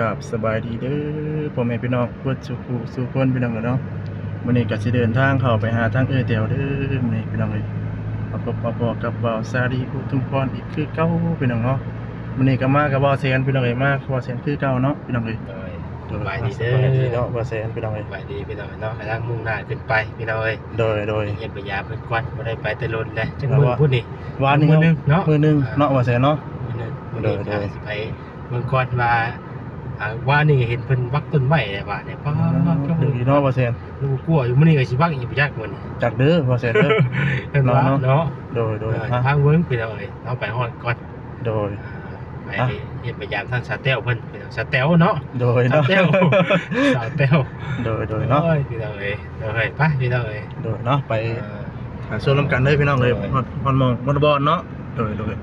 กับสบายดีเด้อพ่อแม่พี่น้องเพื่อนสุขุสุคนพี่น้องกันเนาะวันนี้ก็สิเดินทางเข้าไปหาทางเอ้ยแตวเด้อมื้อนี้พี่น้องเอ้ยมาพบมาพอกับบ่าวซาดีอุทุมพรอีกคือเก่าพี่น้องเนาะมื้อนี้ก็มากับบ่าวแสนพี่น้องเอ้ยมากับบ่าวแสนคือเก่าเนาะพี่น้องเอ้ยโดยสบายดีเด้สบายดีอเนาะบ่าวแสนพี่น้องเอ้ยสบายดีพี่น้องเนาะกำลังมุ่งหน้าขึ้นไปพี่น้องเอ้ยโดยโดยเย็นไปยามเพิ่นกวนบ่ได้ไปแต่ลนเลยจังแล้วมื้อว่าพุ่นนี่วานนี้มื้อหนึ่งเนาะมื้อหนึงเนาะบ่าวแสนเนาะมื้อนึงมื้อโดนี้ยโดก็ยสิไปเมืองก่อนว่า อ่าว่านี่เห็นเพิ่นวักต้นไม้ได้ว่าเนี่ยป้าก็ถึงดีเนาะบ่าวแสนลูกกลัวอยู่มื้อนี้ก็สิวักอีกบ่ยากมื้อนี้จากเด้อบ่าวแสนเด้อเห็นว่าเนาะเนาะโดยโดยเออฮะทางเวิ้งพี่น้องเอ้ยเอาไปฮอดก่อนโดยไปอะเย็นไปยามทางสาแต้วเพิ่นพี่น้องสาแต้วเนาะโดยสาเนาะแต้วสาแต้วโดยโดยเนาะโอ้ยพี่น้องเอ้ยเดี๋ยวเฮ้ยไปพี่น้องเอ้ยโดยเนาะไปเออหาส่วนร่วมกันเลยพี่น้องเลยโดยฮอดฮอนมองมอนบอลเนาะโดยโดย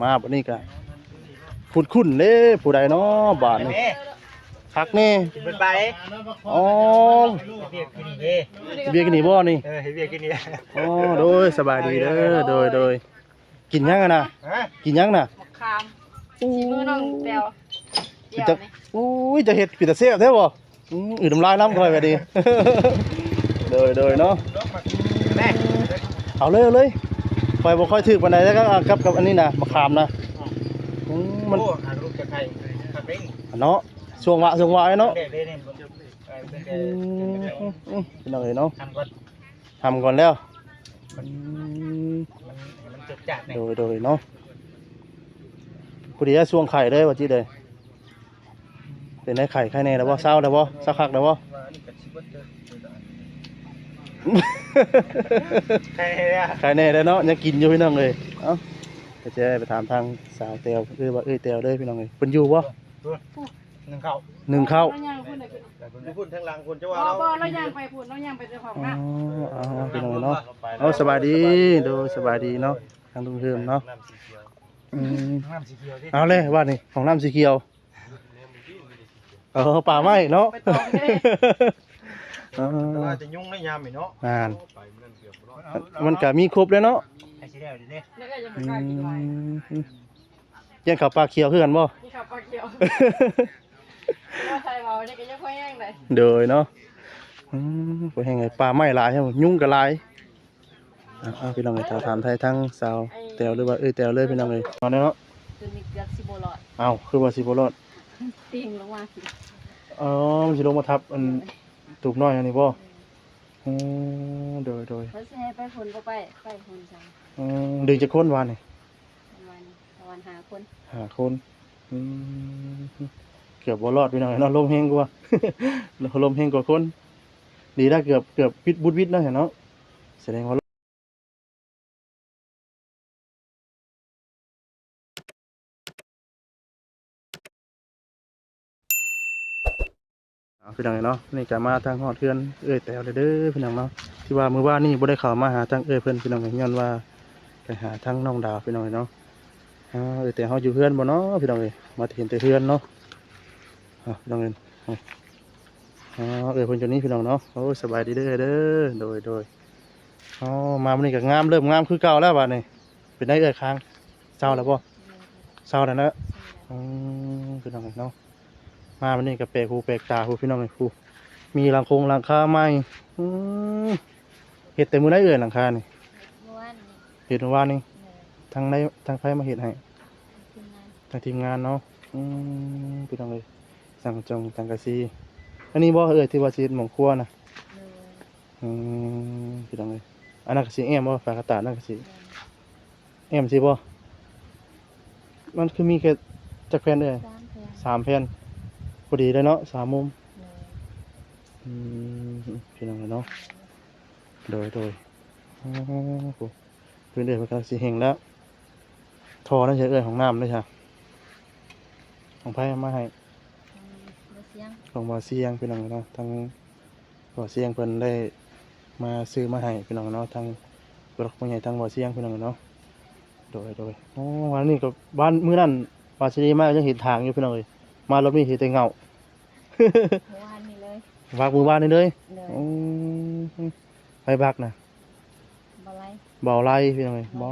มาบัดนี้ก็ พูดคุ้นเด้ผู้ใดเนาะบาทนี่คักนี่กินเป็นไปอ๋อเบียร์กินนี่เด้เบียร์กินนี่บ่นี่เออให้เบียร์กินนี่อ๋อโดยสบายดีเด้อโดยโดยกินยังอะนะฮะกินยังน่ะคามชิมือน้องแตวเดี๋ยวจะนี่อุ้ยจะเฮ็ดปิดตาเสียบแท้บ่อืออืดน้ำลายน้ำค่อยไปดีโดยโดยเนาะแม่เอาเลยเอาเลยคอยบ่ค่อยถึกปานใดแล้วก็เอากับกับอันนี้นะมะขามนะ อืมมันโอ้หาลูกจะใครขับเร่งเนาะช่วงวะช่วงวะไอ้เนาะเด็กเลยเนี่ยผมจะไปเป็นอืเด็กมอืมอืมเป็นอะไรเนาะทำก่อนทำก่อนแล้วอืมมันมันจุดจัดเนี่ยโดยโดยเนาะพอดีจะช่วงไข่เลยว่าจีเลยเป็นได้ไข่ไข่แน่แล้วบ่เศร้าแล้วบ่เศร้าคักแล้วบ่ ว่านี่เป็นชิบะเจอใครเนี่ยไข่แน่แล้วเนาะยังกินอยู่พี่น้องเลยเอ้า ไปเจอไปถามทางสาวเตียวคือว่าเอ้ยเตียวเลยพี่น้องเลยเพิ่นอยู่บ่หนึ่งเข่าหนึ่งเข้า เราย่างพูดเลยดูพุ่นทั้งหลังคนจะบ่ว่าเราบ่เราย่างไปพูดเราย่างไปเจ้าของอ๋อนะเอาเอาพี่น้องเนาะ เอาสบายดีโดยสบายดีเนาะทางลุงเฮิมเนาะอืมน้ำสีเขียวที่เอาเลยว่านี่ของน้ำสีเขียวเออป่าไม้เนาะไปตองเด้เอแต่อว่าจะยุ่งไม่ยามไหมเนาะอ่านมันก็มีครบเลยเนาะไอ้ สีแดงดิเนี่ยแล้วก็ยังอืไม่กล้ากินไว้มยังขับปลาเขียวคือกันบ่ นี่ขับปลาเขียวว่าไทยเบาเนี่ยก็ยังค่อยแห้งเลยเดยเนาะอืมไปให้ไงปลาไม้หลายใช่ไหมยุ่งกับหลายอะเอาพี่น้องเลยถามไทยทั้งสาวแตวหรือว่าเอ้ยแตวเลยพี่น้องเลยมาเนาะคือมีเกือบสิบหลอดเอาคือว่าสิบ่รอดติ่งลงมาสิอ๋อมันสิลงมาทับอันตูบน้อยอันนี้บ่อืมโดยโดย เขาสิให้ไปคนก็ไปไปคนจังอืมดึงจะค้นวานนี่ประมาณประมาณหาคนหาคนอืมเกือบบ่รอดพี่น้องเนาะลมแห้งกว่า ลมแห้งกว่าคน ดีได้เกือบเกือบวิดบุดวิดเนาะเห็นเนาะแสดงว่าเอา พี่น้องเนาะนี่ก็มาทางฮอดเทือนเอ้ยแต่เอาเด้อพี่น้องเนาะที่ว่ามื้อว่านนี่บ่ได้เข้ามาหาทางเอ้ยเพิ่นพี่น้องย้อนว่าไปหาทางน้องดาวพี่น้องเนาะอ่าเอ้ยแต่เฮาอยู่เฮือนบ่เนาะพี่น้องเอ้ยมาเห็นแต่เฮือนเนาะอะพี่น้องเอ้ยเอาอ๋อเอ้ยเพิ่นอยู่นี่พี่น้องเนาะโอ้ยสบายดีเด้อเด้อโดยโดยอ๋อมามื้อนี้ก็งามเริ่มงามคือเก่าแล้วบัดนี้เป็นได้เอ้ยค้างเช้าแล้วบ่เช้าแล้วนะอืมพี่น้องเอ้ยเนาะ มาวันนี้กับเปรกหูเปรกตาหูพี่น้องไอ้ครูมีหลังคงหลังคาใหม่อื้อเห็ดแต่มือได้เอ่ยหลังคานี่เมื่อวานนี้เห็ดเมื่อวานนี่เหนื่อยทางในทางไฟมาเห็ดให้ขึ้นมาทางทีมงานเนาะอืมพี่น้องเลยสั่งจงสังกะสีอันนี้บ่เอ่ยที่ว่าสีหมองครัวนะเหนื่อยอืมพี่น้องเลยอันนั้นก็สีแอมบ่ฝากระตานั่นก็สีแอมสิบ่มันคือมีแค่จักแผ่นเอ่ยสามเพียงสามแผ่น พอดีเลยเนาะสามมุมเหนื่อยอืมพี่น้องเนาะโดยโดยโอ้โหพื้นเดือนมันกำลังสีเฮงแล้วทอนั่นใช้เอ่ยของน้ำด้วยใช่ของไพ่เอามาให้อืมบ่เสียงของบ่อเสียงพี่น้องเนาะทั้งบ่อเสียงเพิ่นได้มาซื้อมาให้พี่น้องเนาะทั้งบล็อกผู้ใหญ่ทั้งบ่อเสียงพี่น้องเนาะโดยโดยโอ้วันนี้ก็บ้านมื้อนั้นวาสิดีมากยังเห็นทางอยู่พี่น้องเอ้ย มารอบนี้เห็นแต่เงา เมื่อวานนี้เลยวากมือบ้านนี่เลยเหนื่อยอืมไปบักนะบ่ไร บ่าวไล่พี่น้องเลยบ่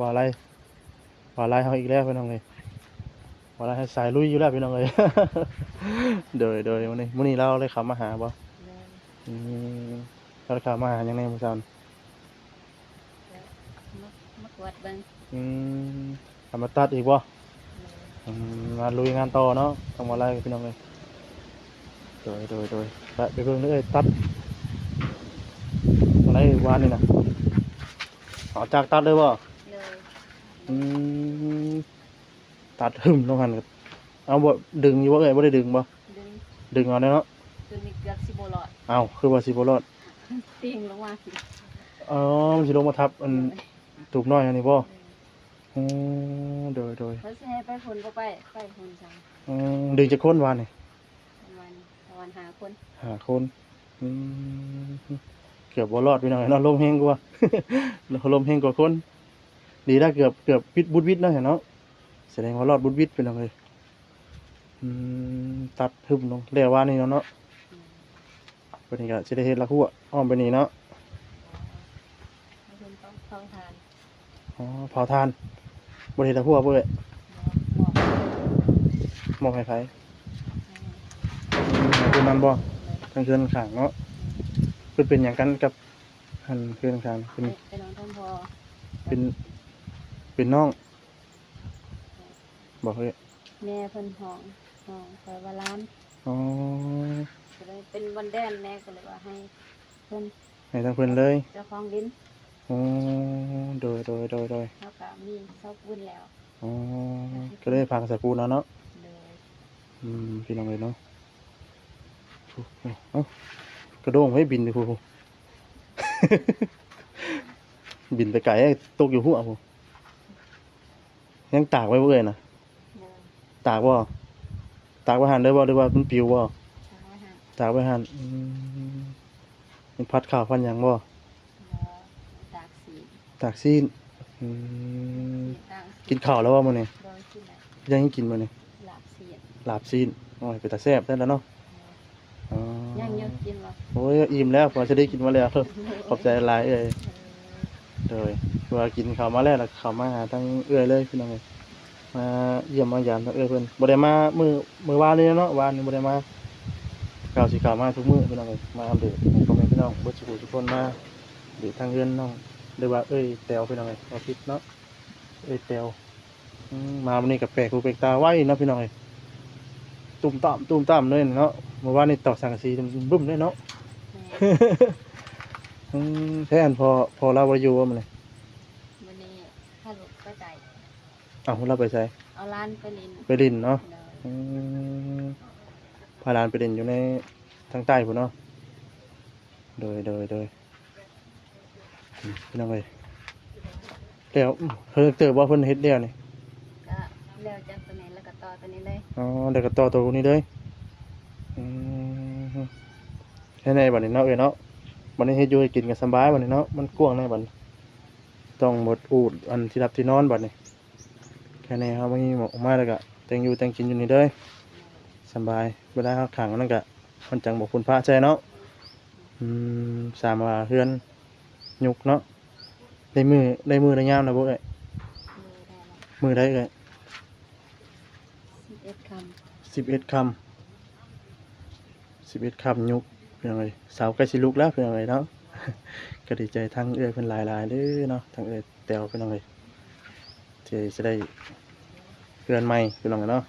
บ่าวไล่บ่าวไล่เขาอีกแล้วพี่น้องเลยบ่ว่าเราให้สายลุยอยู่แล้วพี่น้องเอ้ยโดยโดยมื้อนี้มื้อนี้เราเลยเขับมาหาบ่เลยอืมเราเขับมาหายังไงมื้อเช้านี่มามากวดเบิ่งอืมขับมาตัดอีกบ่เลยอื มงานลุยงานต่อเนาะต้องมาไล่พี่น้องเลยโดยโดยโดยไปไปเบิ่งเด้อเอ้ยตัดอะไรวานนี่นะเอาจากตัดเลยบ่เลยอืมตัดหึมลงหันกับเอาบ่ดึงอยู่บ่เอ้ยบ่ได้ดึงบ่ดึงดึงเอาเด้อเนาะจนมีเกือบสิบ่รอดเอาคือว่าสิบ่รอดติ่งลงมาสิอ๋อมันสิลงมาทับอันตูบน้อยอันนี้บ่ อืมโดยโดยเพิ่นสิให้ไปคนก็ไปไปคนจังอืมดึงจะค้นวานนี่ประมาณประมาณหาคนหาคนอืมเกือบบ่รอดพี่น้องเนาะลมแห้งกว่า ลมแห้งกว่าคนดีได้เกือบเกือบวิดบุดวิดเนาะเห็นเนาะแสดงว่ารอดบุดวิดพี่น้องเลยอืมตัดทึบลงเรียกว่านี่เนาะเนาะอืมวันนี้ก็สิได้เฮ็ดละหัวอ้อมไปนี่เนาะให้เพิ่นต้องเข้าทานอ๋อเผาทาน บ่ได้เฮ็ดละหัวเบิ่บอกบอกมองให้ไผให้อืมคือมันบ่ทางเฮือนข้างเนาะเพิ่นเป็นหยังกันกับหันเฮือนข้างเป็นไปไปนอนท่านพอเป็นเป็นน้อง บอกเฮ้ยแม่เพิ่นห้องห้องคอยว่าร้านอ๋อก็เลยเป็นวันแดนแม่ก็เลยว่าให้เพิ่นให้ทางเพิ่นเลยเจ้าของดิน อ๋อโดยโดยโดยโดยเขาก็มีชอบบุญแล้วอ๋อก็เลยพังสายปูนแล้วเนาะเลยอืมพี่น้องเลยเนาะโอ้โหเอ้ากระโดงให้บินเลยครูบินไปไกลให้ตกอยู่หัวผมยังตากไว้เบื่อนะเลยตากว่าตากไว้หันได้บ่หรือว่ามันปิวบ่ทางว่าหาตากไว้หันอืมมันพัดข่าวพันหยังบ่แล้วตากสี ตากซีนอืมตากกินข้าวแล้วว่ามื้อนี้โดยที่ไหนยังให้กินมื้อนี้หลับเสียลาบซีนโอ้ยเป็นตาแซ่บได้แล้วเนาะอ๋อยังเยอะกินวะโอ้ยอิ่มแล้วพอจะได้กินมาแล้วขอบใจหลายเอ้ยโดยว่ากินข้าวมาแล้วแล้วข้าวมาหาทั้งเอื้อยเลยพี่น้องเอ้ยมาเยี่ยมมายามทั้งเอื้อยเพิ่นบ่ได้มามื้อมื้อวานนี้เนาะวานนี้บ่ได้มาข้าวสิข้าวมาทุกมื้อพี่น้องเอ้ยมาอัปเดตให้พ่อแม่พี่น้องเบิดสุขทุกคนมาเดี๋ยวทางเรือนน้อง หรือว่าเอ้ยแตวพี่น้องเอ้ยเอาคิดเนาะเอ้ยแตวอืมมาวันนี้ก็แปลกหูแปลกตาไว้เนาะพี่น้องเอ้ยตุ่มต่ำตุ่มต่ำเลยเนาะเมื่อวานนี้ตอกสังกะสีบึ้มเลยเนาะ อืมแทนพอพอเราไปอยู่ว่ามันเลยวันนี้ถ้าหลุดก็ใจเอาเราไปใช้เอาร้านไปลินไปดินเนาะเลยอืมพาหลานไปดินอยู่ในทางใต้พุ่นเนาะโดยโดยโดยอืม พี่น้องเลยเดี๋ยวเพิ่นเติบว่าเพิ่นเฮ็ดเดียวนี่ก็เลี้ยวจากตัวนี้แล้วก็ต่อตัวนี้เลยอ๋อเดี๋ยวก็ต่อตัวนี้เลยอืมแค่ไหนบัดนี้เนาะเอ้ยเนาะบัดนี้เฮ็ดอยู่ให้กินกันสำบายบัดนี้เนาะมันกว้างแน่บัดนี้ต้องหมดอูดอันที่รับที่นอนบัดนี้แค่นี้ครับมีหมอกมาแล้วก็แต่งอยู่แต่งกินอยู่นี่เด้อสำบายเวลาเขาขังนั่นก็มันจังบอกคุณพระใจเนาะอืมสามว่าเฮือน ยุกเนาะได้มือได้มือได้ยามนะพวกเอ้ยมือได้ละมือได้เอ้ยสิบเอ็ดคสิบเอ็ดคำสิบเอ็ดคำยุกเพียงไรสาวใกล้สิลุกแล้วเพียงไรเนาะ ก็ดีใจทั้งเอ้ยเป็นหลายหลายๆเด้อเนาะทั้งเอ้ยแตวเป็นไรที่จะได้เพื่อนใหม่เป็นไรเนาะ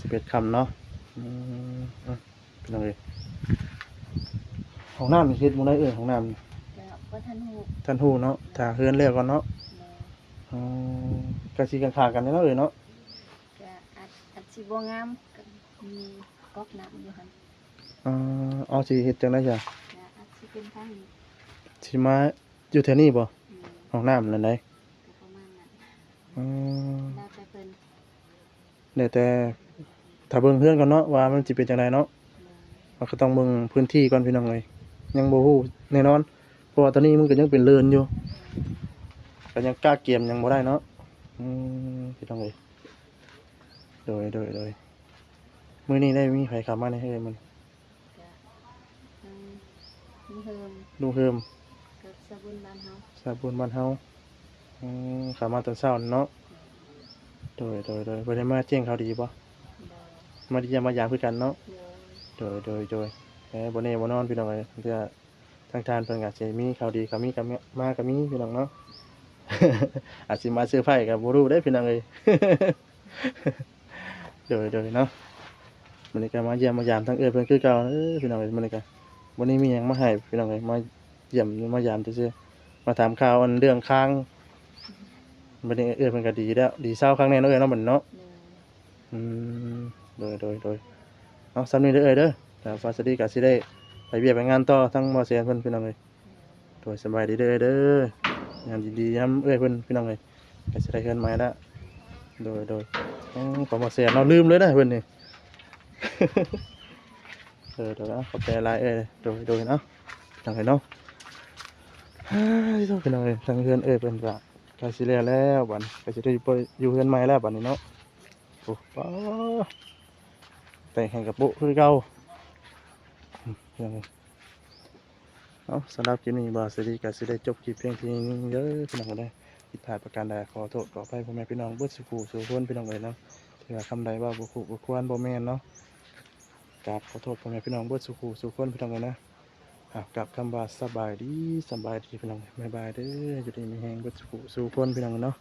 สิบเอ็ดคำเนาะอืมอืมเป็นยังไงของน้ำนี่เฮ็ดหมุได้เอ่ยของน้ำนี่ำแล้ วก็ท่านหูท่านฮู้เนาะถ้าเฮือนแล้วก่อนเนาะเลยอ๋อกะสิกันขากันเนาะเอ่ยเนาะก็อัดอัดสิบงามก็มีก๊อกน้ำอยู่หันอ๋อเอาสิเฮ็ดจังได๋จ้ะก็อัดสิเป็นทางนี้สิมาอยู่แถวนี้บ่อืมของน้ำนั่นใดก็ประมาณนั้นอ๋อ แล้วแต่เพิ่นแล้วแต่ถ้าเบิ่งเฮือนก่อนเนาะว่ามันสิเป็นจังไดเนาะเลยเราก็ต้องเบิ่งพื้นที่ก่อนพี่น้องเอ้ยยังบ่ฮู้แน่นอนเพ ราะว่าตอนนี้มันก็ยังเป็นเรือนอยู่ก็ยังกล้าเกมยังบ่ได้เนาะอืมพี่น้องเอ้ยโดยโดยโดยมื้อนี้ได้มีไผเข้ามาในเฮือนมันก็อืมมีเฮิมลุงเฮิมกับสบุนบ้านเฮาสาบุญบ้านเฮาอืมเข้ามาตอนเช้าเนาะโดยโดยโดยบ่ได้มาแจ้งข่าวดีบ่มาที่จะมายามคือกันเนาะโดยโดยโดยแหมบ่แน่บ่นอนพี่น้องเอ้ยเพื่อ ทางทานเพิ่นก็สิมีข่าวดีก็มีก็มีมาก็มีพี่น้องเนาะอาจสิมาเซอร์ไพรส์ก็บ่รู้เด้อพี่น้องเอ้ยโดยโดยเนาะมื้อนี้ก็มาเยี่ยมมายามทางเอ้ยเพิ่นคือเก่าเอ้อพี่น้องเอ้ยมื้อนี้ก็วันนี้มีหยังมาให้พี่น้องเอ้ยมาเยี่ยมมายามซื่อๆมาถามข่าวอันเรื่องค้างมื้อนี้เอ้ยเพิ่นก็ดีแล้ว ดีเศร้าครั้งแน่เนาะเอ้ยเนาะบัดนี้เนาะอืมโดยโดยโดยเอาสำนีเด้อเอ้ยเด้อแต่ฟาสดีก็สิได้ ไปเบียดไปงานต่อทั้งมอเซียนเพิ่นพี่น้องเอ้ยโดยสบายดีเด้อเด้องานดีๆนำเอ้ยเพิ่นพี่น้องเอ้ยก็สิได้เฮือนใหม่ละโดยโดยของมอเซียนเราลืมเลยนะเพิ่นนี่เออเดี๋ยวนะขอบใจหลายเอ้ยโดยโดยเนาะพี่น้องเอ้ยเนาะเฮ้ยโทษพี่น้องเอ้ยทางเฮือนเอ้ยเพิ่นก็ก็สิแล้วแล้วบัดนี้ก็สิได้ไปอยู่เฮือนใหม่แล้วบัดนี้เนาะโอ้ป้าแต่งแข่งกับโป๊ะคือเก่า ยังเอาสำหรับคลิปนี้บาสดีกัสิได้จบคลิปเพียงเพียงเด้อพี่น้องก็ได้ผิดพลาดประการใดขอโทษขออภัยพ่อแม่พี่น้องเบิดสุขูสู่คนพี่น้องเลยเนาะที่ว่าคำใดว่าบุคุบุควรบ่แม่นเนาะกราบขอโทษพ่อแม่พี่น้องเบิดสุขูสู่คนพี่น้องเลยนะอะกลับคำว่าสบายดีสบายดีพี่น้องบายบายเด้ออยู่ดีมีแหงเบิดสุขูสู่คนพี่น้องเนาะ